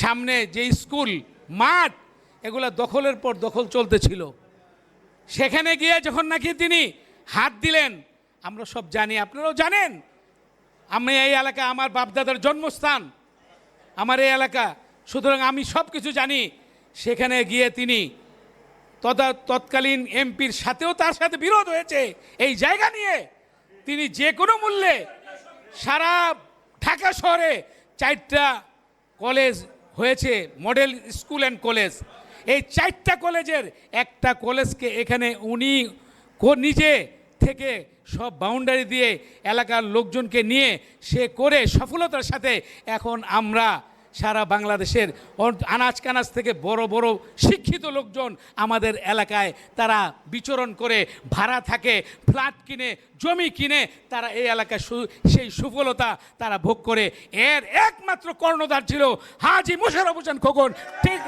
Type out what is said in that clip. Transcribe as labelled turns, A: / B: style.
A: সামনে যে স্কুল, মাঠ, এগুলো দখলের পর দখল চলতেছিল। সেখানে গিয়ে যখন নাকি তিনি হাত দিলেন, আমরা সব জানি, আপনারাও জানেন, আমি এই এলাকা আমার বাপদাদার জন্মস্থান, আমার এই এলাকা, সুতরাং আমি সব কিছু জানি। সেখানে গিয়ে তিনি তদা, তৎকালীন এমপির সাথেও তার সাথে বিরোধ হয়েছে। এই জায়গা নিয়ে তিনি যে কোনো মূল্যে সারা ঢাকা শহরে চারটা কলেজ হয়েছে মডেল স্কুল অ্যান্ড কলেজ। এই চারটা কলেজের একটা কলেজকে এখানে উনি নিজে থেকে সব বাউন্ডারি দিয়ে এলাকার লোকজনকে নিয়ে সে করে সফলতার সাথে এখন আমরা সারা বাংলাদেশের আনাজ কানাজ থেকে বড় বড় শিক্ষিত লোকজন আমাদের এলাকায় তারা বিচরণ করে, ভাড়া থাকে, ফ্ল্যাট কিনে, জমি কিনে, তারা এই এলাকায় সেই সুফলতা তারা ভোগ করে। এর একমাত্র কর্ণধার ছিল হাজি মুশারফ হোসেন খোকন। ঠিক